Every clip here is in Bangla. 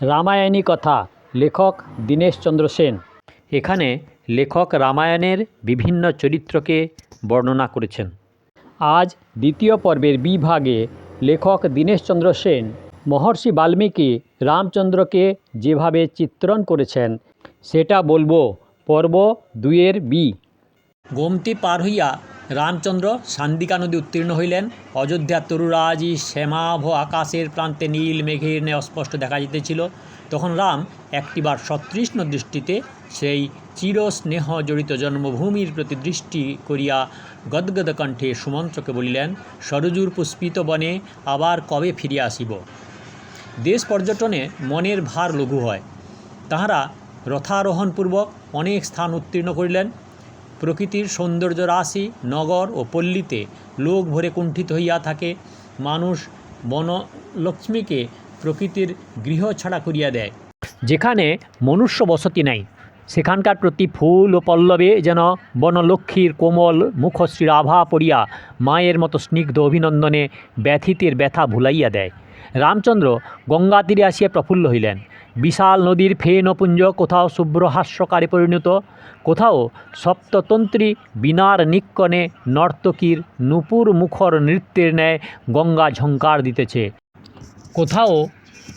রামায়ণী কথা, লেখক দীনেশচন্দ্র সেন। এখানে লেখক রামায়ণের বিভিন্ন চরিত্রকে বর্ণনা করেছেন। আজ দ্বিতীয় পর্বের বিভাগে লেখক দীনেশচন্দ্র সেন মহর্ষি বাল্মীকি রামচন্দ্রকে যেভাবে চিত্রণ করেছেন, সেটা বলব পর্ব দুইয়ের বি। গোমতী পার হইয়া রামচন্দ্র সান্দিকা নদী উত্তীর্ণ হইলেন। অযোধ্যার তরুরাজি শ্যামাভ আকাশের প্রান্তে নীল মেঘের ন্যায় অস্পষ্ট দেখা যেতেছিল তখন রাম একটিবার সতৃষ্ণ দৃষ্টিতে সেই চিরস্নেহ জড়িত জন্মভূমির প্রতি দৃষ্টি করিয়া গদগদ কণ্ঠে সুমন্ত্রকে বলিলেন, সরজুর পুষ্পিত বনে আবার কবে ফিরিয়া আসিব? দেশ পর্যটনে মনের ভার লঘু হয়। তাহারা রথারোহণপূর্বক অনেক স্থান উত্তীর্ণ করিলেন। প্রকৃতির সৌন্দর্য রাশি, নগর ও পল্লীতে লোক ভরে কুণ্ঠিত হইয়া থাকে। মানুষ বনলক্ষ্মীকে প্রকৃতির গৃহ ছাড়া করিয়া দেয়। যেখানে মনুষ্য বসতি নাই, সেখানকার প্রতি ফুল ও পল্লবে যেন বনলক্ষ্মীর কোমল মুখশ্রীর আভা পড়িয়া মায়ের মতো স্নিগ্ধ অভিনন্দনে ব্যথিতের ব্যথা ভুলাইয়া দেয়। রামচন্দ্র গঙ্গা তীরে আসিয়া প্রফুল্ল হইলেন। বিশাল নদীর ফেনপুঞ্জ কোথাও শুভ্র হাস্যকারে পরিণত, কোথাও সপ্ততন্ত্রী বিনার নিক্কণে নর্তকীর নুপুর মুখর নৃত্যের ন্যায় গঙ্গা ঝঙ্কার দিতেছে। কোথাও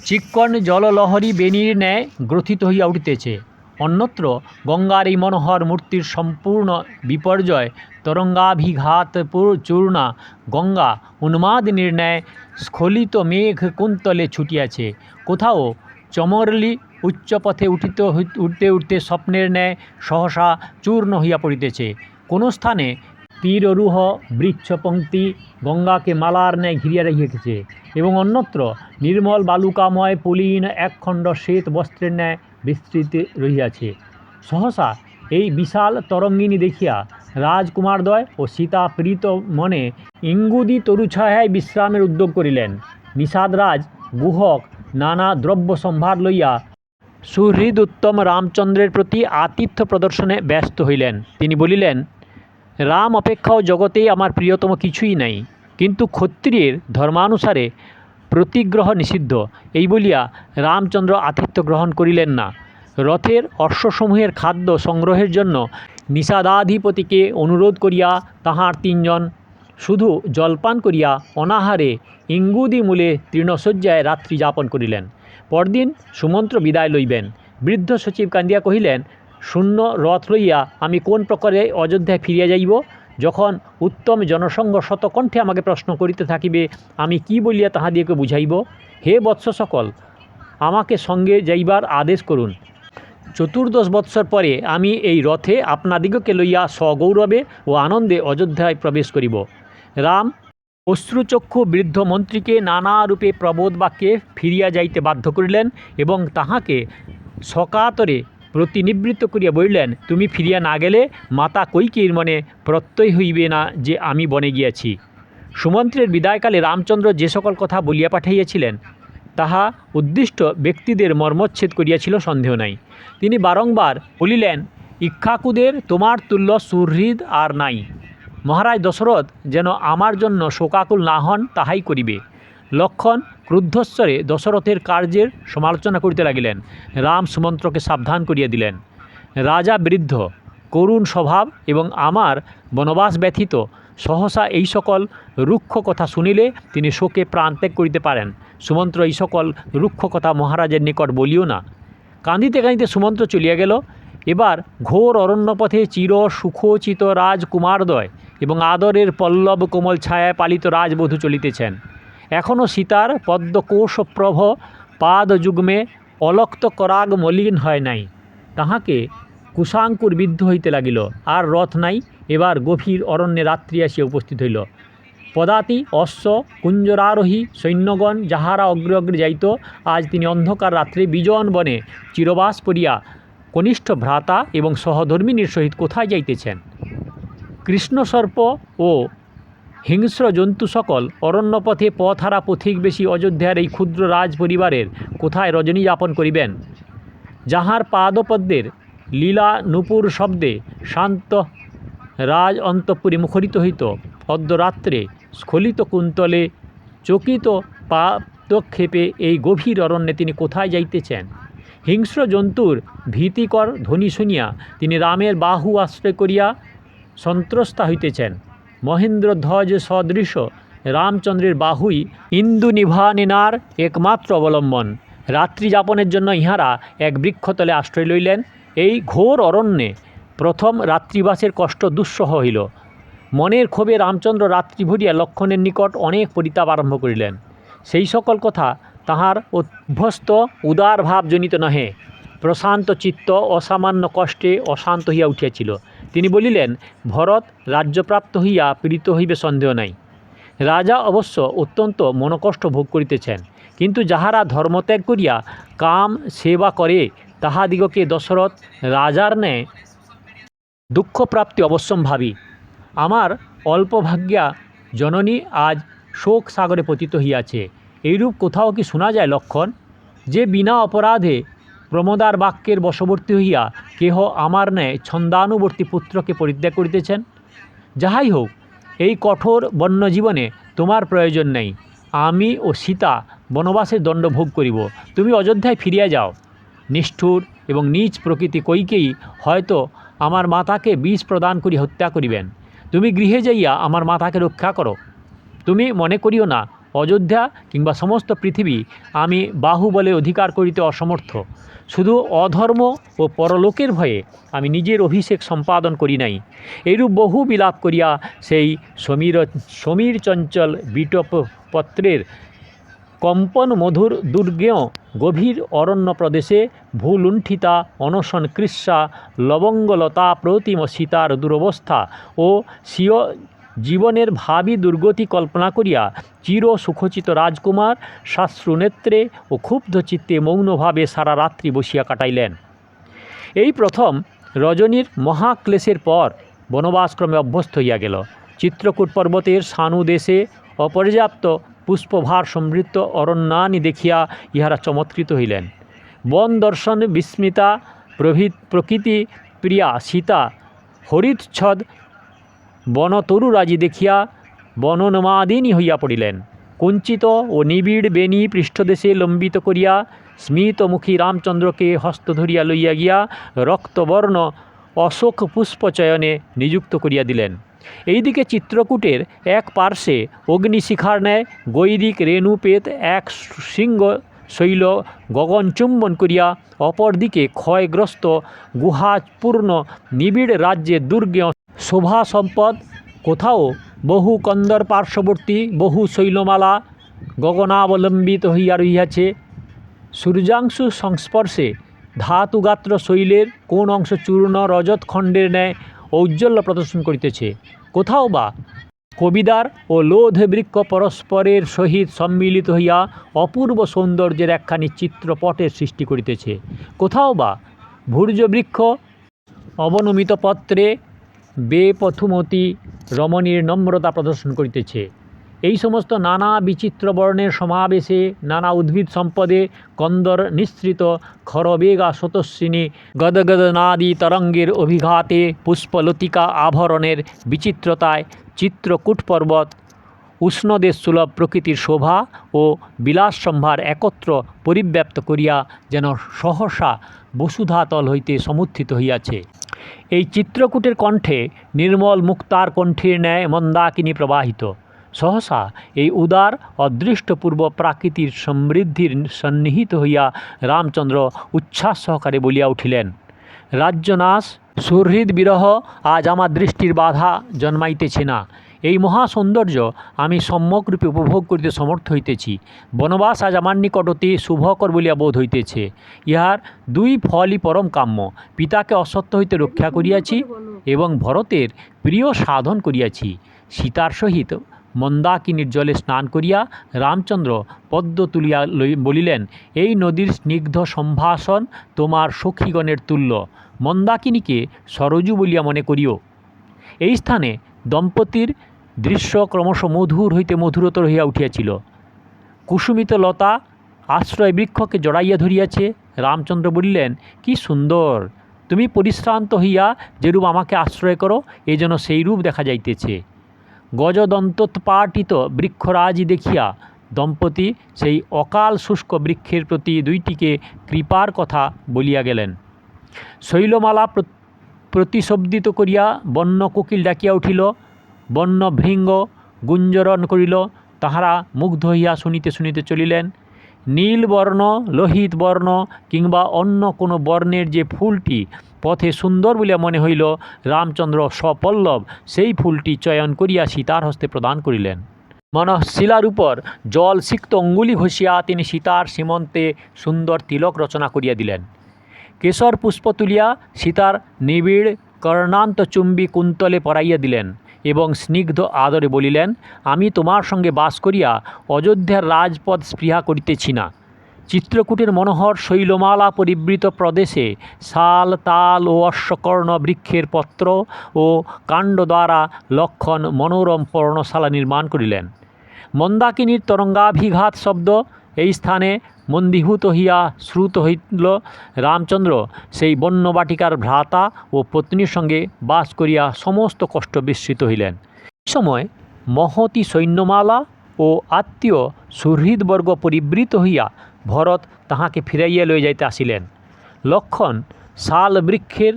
চিক্কণ জললহরী বেণীর ন্যায় গ্রথিত হইয়া উঠিতেছে। অন্যত্র গঙ্গার এই মনোহর মূর্তির সম্পূর্ণ বিপর্যয়, তরঙ্গাভিঘাত চূর্ণা গঙ্গা উন্মাদ নির্ণয় স্খলিত মেঘ কুন্তলে ছুটিয়াছে। কোথাও চমরলি উচ্চপথে উঠিত উঠতে উঠতে স্বপ্নের ন্যায় সহসা চূর্ণ হইয়া পড়িতেছে। কোনো স্থানে তীররূহ বৃক্ষপঙ্ক্তি গঙ্গাকে মালার ন্যায় ঘিরিয়া রেখেছে এবং অন্যত্র নির্মল বালুকাময় পুলীন একখণ্ড শ্বেত বস্ত্রের ন্যায় বিস্তৃত রহিয়াছে। সহসা এই বিশাল তরঙ্গিনী দেখিয়া রাজকুমারদ্বয় ও সীতা প্রীত মনে ইঙ্গুদি তরুছায়ায় বিশ্রামের উদ্যোগ করিলেন। নিষাদরাজ গুহক নানা দ্রব্য সম্ভার লইয়া সুহৃদ উত্তম রামচন্দ্রের প্রতি আতিথ্য প্রদর্শনে ব্যস্ত হইলেন। তিনি বলিলেন, রাম অপেক্ষাও জগতে আমার প্রিয়তম কিছুই নাই, কিন্তু ক্ষত্রিয়ের ধর্মানুসারে প্রতিগ্রহ নিষিদ্ধ এই বলিয়া রামচন্দ্র আতিথ্য গ্রহণ করিলেন না। রথের অশ্বসমূহের খাদ্য সংগ্রহের জন্য নিষাদাধিপতিকে অনুরোধ করিয়া তাহার তিনজন শুধু জলপান করিয়া অনাহারে ইঙ্গুদি মূলে তৃণশয্যায় রাত্রি যাপন করিলেন। পরদিন সুমন্ত্র বিদায় লইবেন। বৃদ্ধ সচিব কান্দিয়া কহিলেন, শূন্য রথ লইয়া আমি কোন প্রকারে অযোধ্যায় ফিরিয়া যাইব? যখন উত্তম জনসংঘ শতকণ্ঠে আমাকে প্রশ্ন করিতে থাকিবে, আমি কি বলিয়া তাহাদিগকে বুঝাইব? হে বৎস সকল, আমাকে সঙ্গে যাইবার আদেশ করুন। চতুর্দশ বৎসর পরে আমি এই রথে আপনাদিগকে লইয়া সগৌরবে ও আনন্দে অযোধ্যায় প্রবেশ করিব। রাম, অশ্রুচক্ষু বৃদ্ধ মন্ত্রীকে নানা রূপে প্রবোধ বাক্যে ফিরিয়া যাইতে বাধ্য করিলেন এবং তাহাকে সকাতরে প্রতিনিবৃত্ত করিয়া বলিলেন, তুমি ফিরিয়া না গেলে মাতা কৈকেয়ীর মনে প্রত্যয় হইবে না যে আমি বনে গিয়াছি সুমন্ত্রের বিদায়কালে রামচন্দ্র যে সকল কথা বলিয়া পাঠাইয়াছিলেন, তাহা উদ্দিষ্ট ব্যক্তিদের মর্মচ্ছেদ করিয়াছিল, সন্দেহ নাই। তিনি বারংবার বলিলেন, ইক্ষাকুদের তোমার তুল্য সুহৃদ আর নাই। মহারাজ দশরথ যেন আমার জন্য শোকাকুল না হন, তাহাই করিবে। লক্ষণ ক্রুদ্ধস্বরে দশরথের কার্যের সমালোচনা করিতে লাগিলেন। রাম সুমন্ত্রকে সাবধান করিয়া দিলেন। রাজা বৃদ্ধ, করুণ স্বভাব এবং আমার বনবাস ব্যথিত, সহসা এই সকল রুক্ষ কথা শুনিলে তিনি শোকে প্রাণ ত্যাগ করিতে পারেন। সুমন্ত্র, এই সকল রুক্ষ কথা মহারাজের নিকট বলিও না। কাঁদিতে কাঁদিতে সুমন্ত্র চলিয়া গেল। এবার ঘোর অরণ্যপথে চির সুখোচিত রাজকুমারদ্বয় এবং আদরের পল্লব কোমল ছায়ায় পালিত রাজবধূ চলিতেছেন। এখনও সীতার পদ্মকোশপ্রভ পাদযুগ্মে অলক্ত করাগ মলিন হয় নাই। তাহাকে কুশাঙ্কুর বিদ্ধ হইতে লাগিল, আর রথ নাই, এবার গভীর অরণ্যে রাত্রি আসিয়া উপস্থিত হইল। পদাতি, অশ্ব, কুঞ্জরারোহী, সৈন্যগণ যাহারা অগ্রে অগ্রে যাইত, আজ তিনি অন্ধকার রাত্রে বিজন বনে চিরবাস পড়িয়া কনিষ্ঠ ভ্রাতা এবং সহধর্মিনীর সহিত কোথায় যাইতেছেন? কৃষ্ণসর্প ও হিংস্র জন্তু সকল অরণ্যপথে পথহারা পথিক বেশি অযোধ্যার এই ক্ষুদ্র রাজ পরিবারের কোথায় রজনী যাপন করিবেন? যাহার পাদপদ্মের লীলা নূপুর শব্দে শান্ত রাজ অন্তঃপুরী মুখরিত হইত, অর্ধরাত্রে স্খলিত কুন্তলে চকিত পাদক্ষেপে এই গভীর অরণ্যে তিনি কোথায় যাইতেছেন? হিংস্র জন্তুর ভীতিকর ধ্বনি শুনিয়া তিনি রামের বাহু আশ্রয় করিয়া সন্ত্রস্তা হইতেছেন। মহেন্দ্র ধ্বজ সদৃশ, রামচন্দ্রের বাহুই ইন্দু নিভানিনার একমাত্র অবলম্বন। রাত্রি যাপনের জন্য ইহারা এক বৃক্ষতলে আশ্রয় লইলেন। এই ঘোর অরণ্যে প্রথম রাত্রিবাসের কষ্ট দুঃসহ হইল। মনের ক্ষোভে রামচন্দ্র রাত্রি ভরিয়া লক্ষণের নিকট অনেক পরিতাপ আরম্ভ করিলেন। সেই সকল কথা তাহার অভ্যস্ত, উদার ভাবজনিত নহে। প্রশান্ত চিত্ত অসামান্য কষ্টে অশান্ত হইয়া উঠিয়াছিল। তিনি বলিলেন, ভরত রাজ্যপ্রাপ্ত হইয়া পীড়িত হইবে সন্দেহ নাই। রাজা অবশ্য অত্যন্ত মনকষ্ট ভোগ করিতেছেন। কিন্তু যাহারা ধর্মত্যাগ করিয়া কাম সেবা করে, তাহাদিগকে দশরথ রাজার ন্যায় দুঃখপ্রাপ্তি অবশ্যম্ভাবী আমার অল্পভাগ্যা জননী আজ শোক সাগরে পতিত হইয়াছে। এইরূপ কোথাও কি শোনা যায় লক্ষণ? যে বিনা অপরাধে প্রমোদার বাক্যের বশবর্তী হইয়া কেহ আমার ন্যায় ছন্দানুবর্তী পুত্রকে পরিত্যাগ করিতেছেন? যাহাই হোক, এই কঠোর বন্যজীবনে তোমার প্রয়োজন নেই। আমি ও সীতা বনবাসের দণ্ড ভোগ করিব। তুমি অযোধ্যায় ফিরিয়া যাও। নিষ্ঠুর এবং নীচ প্রকৃতি কইকেই হয়তো আমার মাতাকে বিষ প্রদান করি হত্যা করিবেন। তুমি গৃহে যাইয়া আমার মাতাকে রক্ষা করো। তুমি মনে করিও না, অযোধ্যা কিংবা সমস্ত পৃথিবী আমি বাহুবলে অধিকার করিতে অসমর্থ। শুধু অধর্ম ও পরলোকের ভয়ে আমি নিজের অভিষেক সম্পাদন করি নাই। এরূপ বহু বিলাপ করিয়া সেই সমীর সমীর চঞ্চল বিটপ পত্রের কম্পন মধুর দুর্গেয় গভীর অরণ্য প্রদেশে ভূলুণ্ঠিতা, অনশন কৃষ্যা লবঙ্গলতা প্রতিম সীতার দুরবস্থা ও স্বীয় জীবনের ভাবি দুর্গতি কল্পনা করিয়া চির সুখচিত রাজকুমার, শাস্ত্রুনেত্রে ও ক্ষুব্ধ চিত্তে মৌনভাবে সারা রাত্রি বসিয়া কাটাইলেন। এই প্রথম রজনীর মহাক্লেশের পর বনবাসক্রমে অভ্যস্ত হইয়া গেল। চিত্রকূট পর্বতের সানু দেশে অপর্যাপ্ত পুষ্পভার সমৃদ্ধ অরণ্যানি দেখিয়া ইহারা চমৎকৃত হইলেন। বন দর্শন, বিস্মিতা, প্রভৃত প্রকৃতি, প্রিয়া, সীতা হরিৎচ্ছদ বনতরুরাজি দেখিয়া বননমাদিনী হইয়া পড়িলেন। কুঞ্চিত ও নিবিড় বেণী পৃষ্ঠদেশে লম্বিত করিয়া স্মিতমুখী রামচন্দ্রকে হস্ত ধরিয়া লইয়া গিয়া রক্তবর্ণ অশোক পুষ্পচয়নে নিযুক্ত করিয়া দিলেন। এইদিকে চিত্রকূটের এক পার্শ্বে অগ্নিশিখার ন্যায় গৈরিক রেণুপেত এক সিংহ শৈল গগন চুম্বন করিয়া অপরদিকে ক্ষয়গ্রস্ত গুহাপূর্ণ নিবিড় রাজ্যে দুর্গে শোভা সম্পদ, কোথাও বহু কন্দর পার্শ্ববর্তী, বহু শৈলমালা গগনাবলম্বিত হইয়া রহিয়াছে। সূর্যাংশু সংস্পর্শে ধাতুগাত্র শৈলের কোন অংশ চূর্ণ রজতখণ্ডের ন্যায় ঔজ্জ্বল্য প্রদর্শন করিতেছে। কোথাও বা কবিদার ও লোধ বৃক্ষ পরস্পরের সহিত সম্মিলিত হইয়া অপূর্ব সৌন্দর্যের একখানি চিত্রপটের সৃষ্টি করিতেছে। কোথাও বা ভূর্য বৃক্ষ অবনমিত পত্রে বেপথুমতি রমণীর নম্রতা প্রদর্শন করিতেছে। এই সমস্ত নানা বিচিত্র বর্ণের সমাবেশে নানা উদ্ভিদ সম্পদে কন্দর নিঃসৃত খরবেগা স্বতস্বিনী গদগদনাদি তরঙ্গের অভিঘাতে পুষ্পলতিকা আভরণের বিচিত্রতায় চিত্রকূট পর্বত উষ্ণদেশ সুলভ প্রকৃতির শোভা ও বিলাস সম্ভার একত্র পরিব্যাপ্ত করিয়া যেন সহসা বসুধাতল হইতে সমুত্থিত হইয়াছে। এই চিত্রকূটের কণ্ঠে নির্মল মুক্তার কণ্ঠের ন্যায় মন্দাকিনী প্রবাহিত। সহসা এই উদার, অদৃষ্টপূর্ব প্রাকৃতির সমৃদ্ধির সন্নিহিত হইয়া রামচন্দ্র উচ্ছ্বাস সহকারে বলিয়া উঠিলেন, রাজ্যনাশ সুহৃদ বিরহ আজ আমার দৃষ্টির বাধা জন্মাইতেছে না। এই মহা সৌন্দর্য আমি সম্যকরূপে উপভোগ করিতে সমর্থ হইতেছি। বনবাস আজ আমার নিকট অতি শুভকর বলিয়া বোধ হইতেছে। ইহার দুই ফলই পরম কাম্য। পিতাকে অসত্য হইতে রক্ষা করিয়াছি এবং ভরতের প্রিয় সাধন করিয়াছি। সীতার সহিত মন্দাকিনীর জলে স্নান করিয়া রামচন্দ্র পদ্ম তুলিয়া বলিলেন, এই নদীর স্নিগ্ধ সম্ভাষণ তোমার সখীগণের তুল্য। মন্দাকিনীকে সরজু বলিয়া মনে করিও। এই স্থানে দম্পতির দৃশ্য ক্রমশ মধুর হইতে মধুরতর হইয়া উঠিয়াছিল। কুসুমিত লতা আশ্রয় বৃক্ষকে জড়াইয়া ধরিয়াছে। রামচন্দ্র বলিলেন, কি সুন্দর! তুমি পরিশ্রান্ত হইয়া যেরূপ আমাকে আশ্রয় করো, এ যেন সেই রূপ দেখা যাইতেছে। গজদন্তোৎপাটিত বৃক্ষরাজি দেখিয়া দম্পতি সেই অকাল শুষ্ক বৃক্ষের প্রতি দুইটিকে কৃপার কথা বলিয়া গেলেন। শৈলমালা প্র- প্রতিশব্দিত করিয়া বন্য কোকিল ডাকিয়া উঠিল। বন্য ভৃঙ্গ গুঞ্জরণ করিল, তাহারা মুগ্ধ হইয়া শুনিতে শুনিতে চলিলেন। নীল বর্ণ, লোহিত বর্ণ কিংবা অন্য কোনো বর্ণের যে ফুলটি পথে সুন্দর বলিয়া মনে হইল, রামচন্দ্র সপল্লব সেই ফুলটি চয়ন করিয়া সীতার হস্তে প্রদান করিলেন। মনঃশিলার উপর জল সিক্ত অঙ্গুলি ঘষিয়া তিনি সীতার সীমন্তে সুন্দর তিলক রচনা করিয়া দিলেন। কেশর পুষ্প তুলিয়া সীতার নিবিড় কর্ণান্ত চুম্বী কুন্তলে পরাইয়া দিলেন। এবং স্নিগ্ধ আদরে বলিলেন, আমি তোমার সঙ্গে বাস করিয়া অযোধ্যার রাজপদ স্পৃহা করিতেছি না। চিত্রকূটের মনোহর শৈলমালা পরিবৃত প্রদেশে শাল তাল ও অশ্বকর্ণ বৃক্ষের পত্র ও কাণ্ড দ্বারা লক্ষণ মনোরম পর্ণশালা নির্মাণ করিলেন। মন্দাকিনীর তরঙ্গাভিঘাত শব্দ এই স্থানে মন্দীভূত হইয়া শ্রুত হইল রামচন্দ্র। সেই বন্যবাটিকার ভ্রাতা ও পত্নীর সঙ্গে বাস করিয়া সমস্ত কষ্ট বিস্মৃত হইলেন। সময় মহতি সৈন্যমালা ও আত্মীয় সুহৃদবর্গ পরিবৃত হইয়া ভরত তাহাকে ফিরাইয়া লইয়া যাইতে আসিলেন। লক্ষণ শাল বৃক্ষের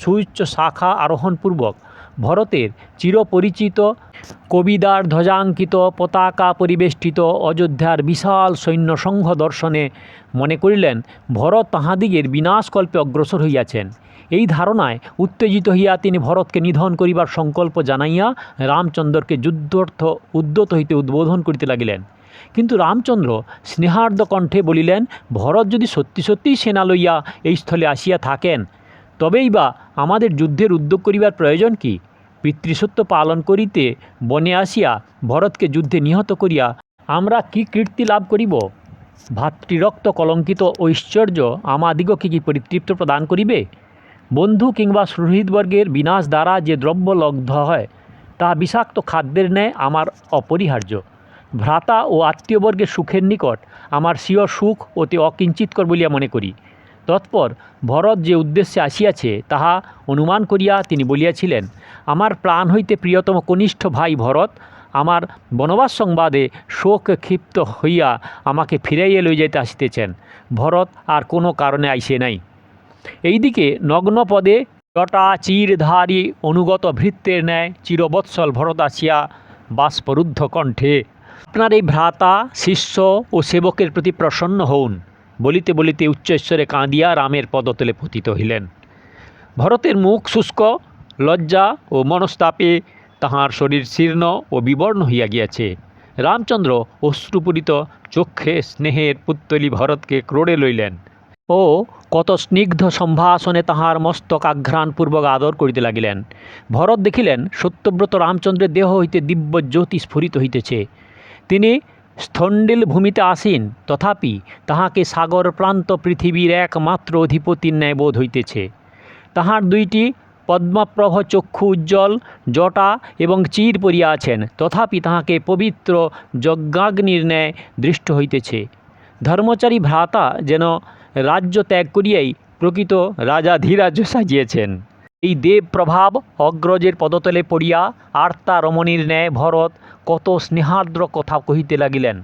সুউচ্চ শাখা আরোহণপূর্বক ভরতের চিরপরিচিত কবিদার ধ্বজাঙ্কিত পতাকা পরিবেষ্টিত অযোধ্যার বিশাল সৈন্যসংঘ দর্শনে মনে করিলেন, ভরত তাহাদিগের বিনাশকল্পে অগ্রসর হইয়াছেন। এই ধারণায় উত্তেজিত হইয়া তিনি ভরতকে নিধন করিবার সংকল্প জানাইয়া রামচন্দ্রকে যুদ্ধর্থ উদ্যত হইতে উদ্বোধন করিতে লাগিলেন। কিন্তু রামচন্দ্র স্নেহার্দ কণ্ঠে বলিলেন, ভরত যদি সত্যি সত্যিই সেনা লইয়া এই স্থলে আসিয়া থাকেন, তবেই বা আমাদের যুদ্ধের উদ্যোগ করিবার প্রয়োজন কি? পিতৃসত্য পালন করিতে বনে আসিয়া ভরতকে যুদ্ধে নিহত করিয়া আমরা কি কীর্তি লাভ করিব? ভাতৃরক্ত কলঙ্কিত ঐশ্বর্য আমাদিগকে কি পরিতৃপ্ত প্রদান করিবে? বন্ধু কিংবা সুহৃদবর্গের বিনাশ দ্বারা যে দ্রব্য লব্ধ হয়, তা বিষাক্ত খাদ্যের ন্যায় আমার অপরিহার্য। ভ্রাতা ও আত্মীয়বর্গের সুখের নিকট আমার স্বীয় সুখ অতি অকিঞ্চিতকর বলিয়া মনে করি। তৎপর ভরত যে উদ্দেশ্যে আসিয়াছে, তাহা অনুমান করিয়া তিনি বলিয়াছিলেন, আমার প্রাণ হইতে প্রিয়তম কনিষ্ঠ ভাই ভরত, আমার বনবাস সংবাদে শোক ক্ষিপ্ত হইয়া আমাকে ফিরাইয়া লই যাইতে আসিতেছেন। ভরত আর কোনো কারণে আইসে নাই। এইদিকে নগ্ন পদে জটা চিরধারী অনুগত ভৃত্যের ন্যায় চিরবৎসল ভরত আসিয়া বাষ্পরুদ্ধ কণ্ঠে, আপনার এই ভ্রাতা, শিষ্য ও সেবকের প্রতি প্রসন্ন হউন। বলিতে বলিতে উচ্চৈশ্বরে কাঁদিয়া রামের পদতলে পতিত হইলেন। ভরতের মুখ শুষ্ক, লজ্জা ও মনস্তাপে তাহার শরীর শীর্ণ ও বিবর্ণ হইয়া গিয়াছে। রামচন্দ্র অশ্রুপূরিত চক্ষে স্নেহের পুত্তলি ভরতকে ক্রোড়ে লইলেন। ও কত স্নিগ্ধ সম্ভাষণে তাহার মস্তক আঘ্রাণপূর্বক আদর করিতে লাগিলেন। ভরত দেখিলেন, সত্যব্রত রামচন্দ্রের দেহ হইতে দিব্য জ্যোতি স্ফুরিত হইতেছে। তিনি স্থণ্ডিল ভূমিতে আসীন, তথাপি তাহাকে সাগর প্রান্ত পৃথিবীর একমাত্র অধিপতির ন্যায় বোধ হইতেছে। তাহার দুইটি পদ্মপ্রভ চক্ষু উজ্জ্বল, জটা এবং চির পরিয়া আছেন, তথাপি তাহাকে পবিত্র যজ্ঞাগ্নির ন্যায় দৃষ্ট হইতেছে। ধর্মচারী ভ্রাতা যেন রাজ্য ত্যাগ করিয়াই প্রকৃত রাজা ধীরাজ সাজিয়েছেন। এই দেব প্রভাব অগ্রজের পদতলে পড়িয়া আর্তা রমণীর ন্যায় ভরত কত স্নেহার্দ্র কথা কহিতে লাগিলেন।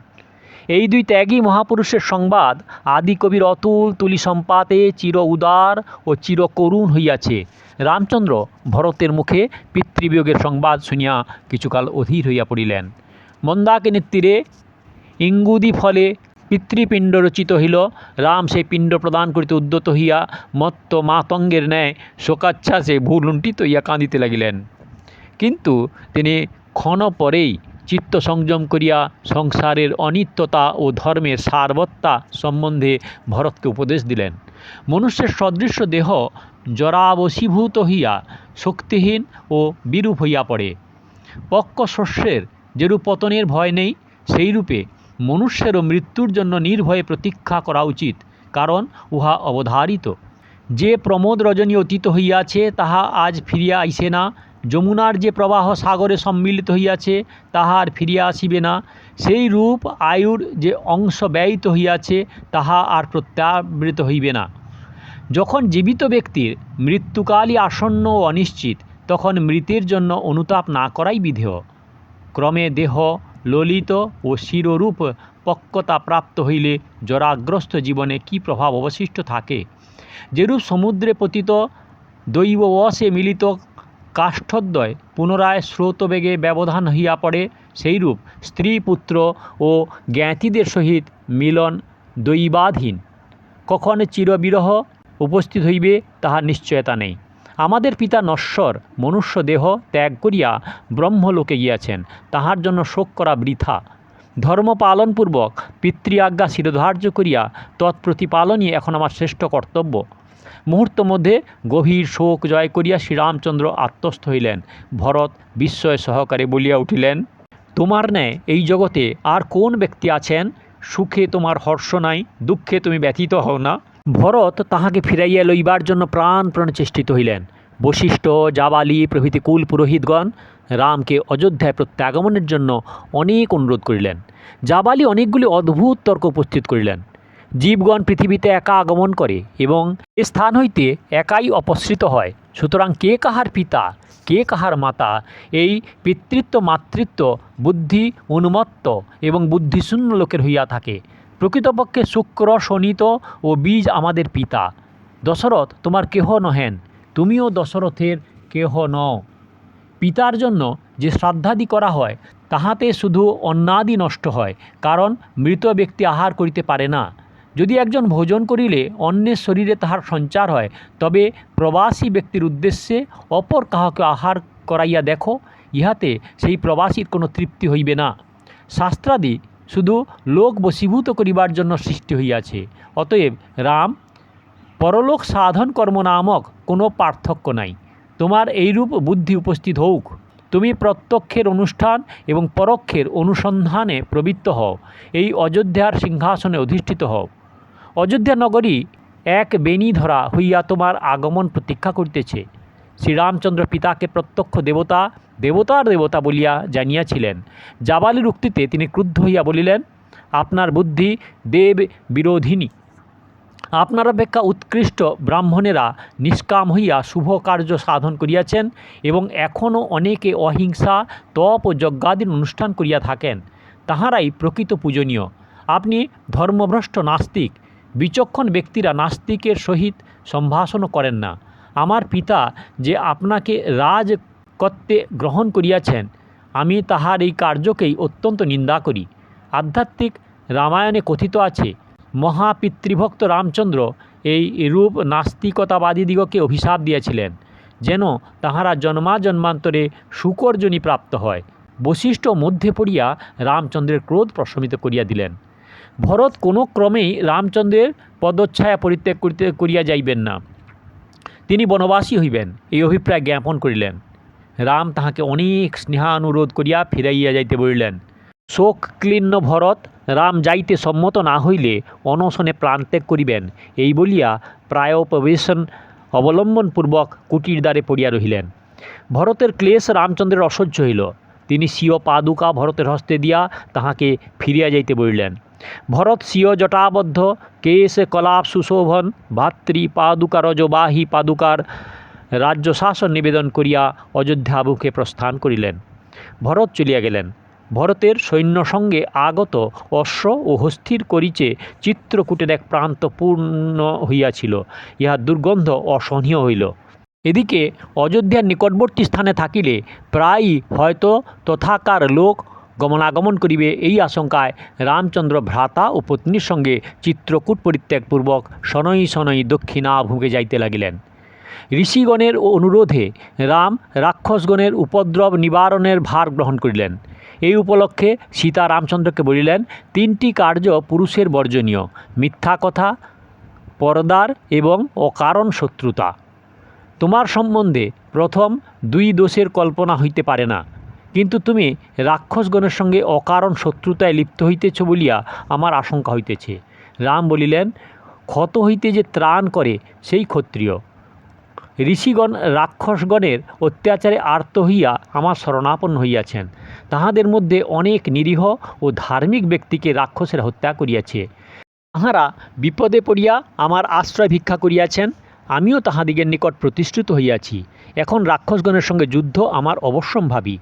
এই দুই ত্যাগী মহাপুরুষের সংবাদ আদিকবির অতুল তুলি সম্পাতে চির উদার ও চির করুণ হইয়াছে। রামচন্দ্র ভরতের মুখে পিতৃবিয়োগের সংবাদ শুনিয়া কিছুকাল অধীর হইয়া পড়িলেন। মন্দাকিনীর তীরে ইঙ্গুদি ফলে পিতৃপিণ্ড রচিত হইল। রাম সেই পিণ্ড প্রদান করিতে উদ্যত হইয়া মত্ত মাতঙ্গের ন্যায় শোকাচ্ছ্বাসে ভুলুণ্ঠিত হইয়া কাঁদিতে লাগিলেন। কিন্তু তিনি ক্ষণ পরেই চিত্ত সংযম করিয়া সংসারের অনিত্যতা ও ধর্মের সার্বত্তা সম্বন্ধে ভরতকে উপদেশ দিলেন। মনুষ্যের সদৃশ্য দেহ জরাবশীভূত হইয়া শক্তিহীন ও বিরূপ হইয়া পড়ে। পক্ক শস্যের যেরূপ পতনের ভয় নেই, সেইরূপে মনুষ্যেরও মৃত্যুর জন্য নির্ভয়ে প্রতীক্ষা করা উচিত, কারণ উহা অবধারিত। যে প্রমোদ রজনী অতীত হইয়াছে, তাহা আজ ফিরিয়া আইসে না যমুনার যে প্রবাহ সাগরে সম্মিলিত হইয়াছে তাহা আর ফিরিয়া আসিবে না। সেই রূপ আয়ুর যে অংশ ব্যয়িত হইয়াছে, তাহা আর প্রত্যাবৃত হইবে না। যখন জীবিত ব্যক্তির মৃত্যুকালই আসন্ন ও অনিশ্চিত, তখন মৃতের জন্য অনুতাপ না করাই বিধেয়। ক্রমে দেহ ললিত ও শিররূপ পক্কতা প্রাপ্ত হইলে জরাগ্রস্ত জীবনে কি প্রভাব অবশিষ্ট থাকে? যেরূপ সমুদ্রে পতিত দৈববশে মিলিত কাষ্ঠদ্বয় পুনরায় স্রোতবেগে ব্যবধান হইয়া পড়ে, সেইরূপ স্ত্রী পুত্র ও জ্ঞাতিদের সহিত মিলন দৈবাধীন। কখন চিরবিরহ উপস্থিত হইবে তাহার নিশ্চয়তা নেই। আমাদের পিতা নশ্বর মনুষ্য দেহ ত্যাগ করিয়া ব্রহ্মলোকে গিয়াছেন, তাহার জন্য শোক করা বৃথা। ধর্ম পালনপূর্বক পিতৃ আজ্ঞা শিরোধার্য করিয়া তৎপ্রতিপালনই এখন আমার শ্রেষ্ঠ কর্তব্য। মুহূর্ত মধ্যে গভীর শোক জয় করিয়া শ্রীরামচন্দ্র আত্মস্থ হইলেন। ভরত বিস্ময় সহকারে বলিয়া উঠিলেন, তোমার ন্যায় এই জগতে আর কোন ব্যক্তি আছেন? সুখে তোমার হর্ষ নাই, দুঃখে তুমি ব্যথিত হও না। ভরত তাহাকে ফিরাইয়া লইবার জন্য প্রাণপ্রাণ চেষ্টিত হইলেন। বশিষ্ঠ, জাবালি প্রভৃতি কুল পুরোহিতগণ রামকে অযোধ্যায় প্রত্যাগমনের জন্য অনেক অনুরোধ করিলেন। জাবালি অনেকগুলি অদ্ভুত তর্ক উপস্থিত করিলেন। জীবগণ পৃথিবীতে একা আগমন করে এবং এ স্থান হইতে একাই অপসৃত হয়। সুতরাং কে কাহার পিতা, কে কাহার মাতা, এই পিতৃত্ব, মাতৃত্ব, বুদ্ধি, উন্মত্ত এবং বুদ্ধিশূন্য লোকের হইয়া থাকে। প্রকৃতপক্ষে শুক্র শনিত ও বীজ আমাদের পিতা। দশরথ, তোমার কেহ নহেন? তুমিও দশরথের কেহ নও। পিতার জন্য যে শ্রাদ্ধাদি করা হয়, তাহাতে শুধু অন্নাদি নষ্ট হয়, কারণ মৃত ব্যক্তি আহার করিতে পারে না। যদি একজন ভোজন করিলে অন্যের শরীরে তাহার সঞ্চার হয়, তবে প্রবাসী ব্যক্তির উদ্দেশ্যে অপর কাহাকে আহার করাইয়া দেখো, ইহাতে সেই প্রবাসীর কোনো তৃপ্তি হইবে না। শাস্ত্রাদি শুধু লোক বশীভূত করিবার জন্য সৃষ্টি হইয়াছে, অতএব রাম, পরলোক সাধন কর্ম নামক কোনো পার্থক্য নাই। তোমার এইরূপ বুদ্ধি উপস্থিত হোক তুমি প্রত্যক্ষের অনুষ্ঠান এবং পরোক্ষের অনুসন্ধানে প্রবৃত্ত হও। এই অযোধ্যার সিংহাসনে অধিষ্ঠিত হও। অযোধ্যা নগরী এক বেণী ধরা হইয়া তোমার আগমন প্রতীক্ষা করিতেছে। শ্রীরামচন্দ্র পিতাকে প্রত্যক্ষ দেবতা, দেবতার দেবতা বলিয়া জানিয়াছিলেন। জাবালির উক্তিতে তিনি ক্রুদ্ধ হইয়া বলিলেন, আপনার বুদ্ধি দেব বিরোধিনী। আপনার অপেক্ষা উৎকৃষ্ট ব্রাহ্মণেরা নিষ্কাম হইয়া শুভ কার্য সাধন করিয়াছেন এবং এখনও অনেকে অহিংসা, তপ ও যজ্ঞাদির অনুষ্ঠান করিয়া থাকেন। তাহারাই প্রকৃত পূজনীয়। আপনি ধর্মভ্রষ্ট নাস্তিক বিচক্ষণ ব্যক্তিরা নাস্তিকের সহিত সম্ভাষণও করেন না। আমার পিতা যে আপনাকে রাজ কর্তে গ্রহণ করিয়াছেন, আমি তাহার এই কার্যকেই অত্যন্ত নিন্দা করি। আধ্যাত্মিক রামায়ণে কথিত আছে, মহাপিতৃভক্ত রামচন্দ্র এই রূপ নাস্তিকতাবাদীদিগকে অভিশাপ দিয়েছিলেন, যেন তাহারা জন্মা জন্মান্তরে শুকরজনী প্রাপ্ত হয়। বশিষ্ঠ মধ্যে পড়িয়া রামচন্দ্রের ক্রোধ প্রশমিত করিয়া দিলেন। ভরত কোনো ক্রমেই রামচন্দ্রের পদচ্ছায়া পরিত্যাগ করিতে করিয়া যাইবেন না। তিনি বনবাসী হইবেন, এই অভিপ্রায় জ্ঞাপন করিলেন। রাম তাহাকে অনেক স্নেহানুরোধ করিয়া ফিরাইয়া যাইতে বলিলেন, শোক ক্লীন্ন ভরত, রাম যাইতে সম্মত না হইলে অনশনে প্রাণত্যাগ করিবেন। এই বলিয়া প্রায় প্রবেশন অবলম্বনপূর্বক কুটির দ্বারে পড়িয়া রহিলেন। ভরতের ক্লেশ রামচন্দ্রের অসহ্য হইল। তিনি স্বীয় পাদুকা ভরতের হস্তে দিয়া তাহাকে ফিরিয়া যাইতে বলিলেন। ভরত স্বীয় জটাবদ্ধ, কেশ, কলাপ, সুশোভন, ভাতৃ, পাদুকা, রজবাহী, পাদুকার রাজ্য শাসন নিবেদন করিয়া অযোধ্যাবুকে প্রস্থান করিলেন। ভরত চলিয়া গেলেন। ভরতের সৈন্য সঙ্গে আগত অশ্ব ও হস্থির করিচে চিত্রকূটের এক প্রান্ত পূর্ণ হইয়াছিল। ইহা দুর্গন্ধ অসহনীয় হইল। এদিকে অযোধ্যার নিকটবর্তী স্থানে থাকিলে প্রায়ই হয়তো তথাকার লোক গমনাগমন করিবে এই আশঙ্কায় রামচন্দ্র ভ্রাতা ও পত্নীর সঙ্গে চিত্রকূট পরিত্যাগপূর্বক শনৈ শনৈ দক্ষিণাভুগে যাইতে লাগিলেন। ঋষিগণের অনুরোধে রাম রাক্ষসগণের উপদ্রব নিবারণের ভার গ্রহণ করিলেন। এই উপলক্ষে সীতা রামচন্দ্রকে বলিলেন, তিনটি কার্য পুরুষের বর্জনীয়, মিথ্যা কথা, পরদার এবং অকারণ শত্রুতা। তোমার সম্বন্ধে প্রথম দুই দোষের কল্পনা হইতে পারে না। কিন্তু তুমি রাক্ষসগণের সঙ্গে অকারণ শত্রুতায় লিপ্ত হইতেছ বলিয়া আমার আশঙ্কা হইতেছে। রাম বলিলেন, ক্ষত হইতে যে ত্রাণ করে, সেই ক্ষত্রিয়। ঋষিগণ রাক্ষসগণের অত্যাচারে আর্ত হইয়া আমার শরণাপন্ন হইয়াছেন। তাহাদের মধ্যে অনেক নিরীহ ও ধার্মিক ব্যক্তিকে রাক্ষসের হত্যা করিয়াছে। তাহারা বিপদে পড়িয়া আমার আশ্রয় ভিক্ষা করিয়াছেন। আমিও তাহাদিগের নিকট প্রতিষ্ঠিত হইয়াছি। এখন রাক্ষসগণের সঙ্গে যুদ্ধ আমার অবশ্যম্ভাবী।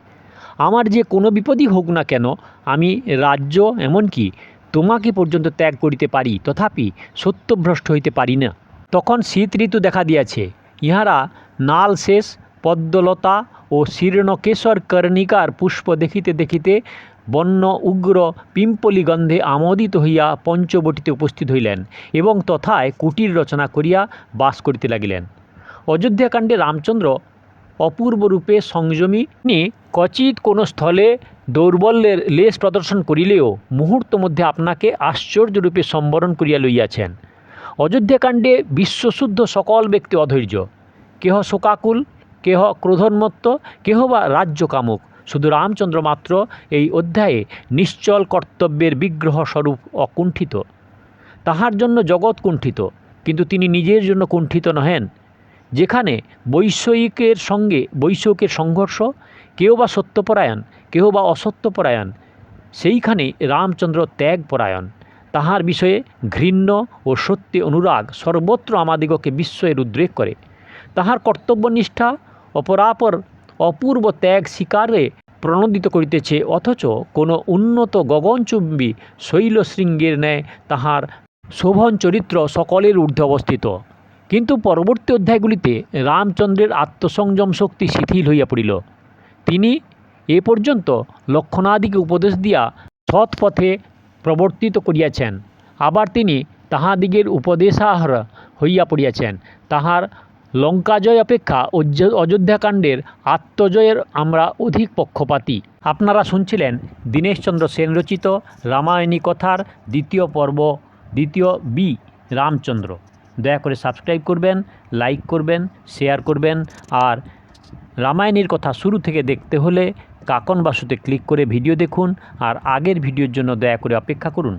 আমার যে কোনো বিপদই হোক না কেন, আমি রাজ্য এমনকি তোমাকে পর্যন্ত ত্যাগ করিতে পারি, তথাপি সত্যভ্রষ্ট হইতে পারি না। তখন শীত ঋতু দেখা দিয়াছে। ইহারা নাল শেষ, পদ্মলতা ও শীর্ণকেশর কর্ণিকার পুষ্প দেখিতে দেখিতে বন্য, উগ্র, পিম্পলি গন্ধে আমোদিত হইয়া পঞ্চবটিতে উপস্থিত হইলেন এবং তথায় কুটির রচনা করিয়া বাস করিতে লাগিলেন। অযোধ্যাকাণ্ডে রামচন্দ্র অপূর্ব রূপে সংযমী কচিত কোনো স্থলে দৌর্বল্যের লেশ প্রদর্শন করিলেও মুহূর্ত মধ্যে আপনাকে আশ্চর্যরূপে সম্বরণ করিয়া লইয়াছেন। অযোধ্যাকাণ্ডে বিশ্বশুদ্ধ সকল ব্যক্তি অধৈর্য। কেহ শোকাকুল, কেহ ক্রোধোন্মত্ত, কেহ বা রাজ্যকামুক। শুধু রামচন্দ্র মাত্র এই অধ্যায়ে নিশ্চল কর্তব্যের বিগ্রহ স্বরূপ অকুণ্ঠিত। তাহার জন্য জগৎ কুণ্ঠিত, কিন্তু তিনি নিজের জন্য কুণ্ঠিত নহেন। যেখানে বৈষয়িকের সঙ্গে বৈষয়িকের সংঘর্ষ কেউ বা সত্যপরায়ণ কেউ বা অসত্যপরায়ণ সেইখানে রামচন্দ্র ত্যাগপরায়ণ। তাহার বিষয়ে ঘৃণ্য ও সত্যে অনুরাগ সর্বত্র আমাদিগকে বিস্ময়ের উদ্রেক করে। তাহার কর্তব্যনিষ্ঠা অপরাপর অপূর্ব ত্যাগ শিকারে প্রণোদিত করিতেছে, অথচ কোনো উন্নত গগনচুম্বী শৈলশৃঙ্গের ন্যায় তাহার শোভন চরিত্র সকলের ঊর্ধ্বে অবস্থিত। কিন্তু পরবর্তী অধ্যায়গুলিতে রামচন্দ্রের আত্মসংযম শক্তি শিথিল হইয়া পড়িল। তিনি এ পর্যন্ত লক্ষণাদিকে উপদেশ দিয়া সৎ পথে প্রবর্তিত করিয়াছেন। আবার তিনি তাহাদিগের উপদেশাহার হইয়া পড়িয়াছেন। তাহার লঙ্কাজয় অপেক্ষা অযোধ্যাকাণ্ডের আত্মজয়ের আমরা অধিক পক্ষপাতী। আপনারা শুনছিলেন দীনেশচন্দ্র সেন রচিত রামায়ণী কথার দ্বিতীয় পর্ব, দ্বিতীয় বি, রামচন্দ্র। দয়া করে সাবস্ক্রাইব করবেন, লাইক করবেন, শেয়ার করবেন আর রামায়ণের কথা শুরু থেকে দেখতে হলে কাকন বাসুতে ক্লিক করে ভিডিও দেখুন আর আগের ভিডিওর জন্য দয়া করে অপেক্ষা করুন।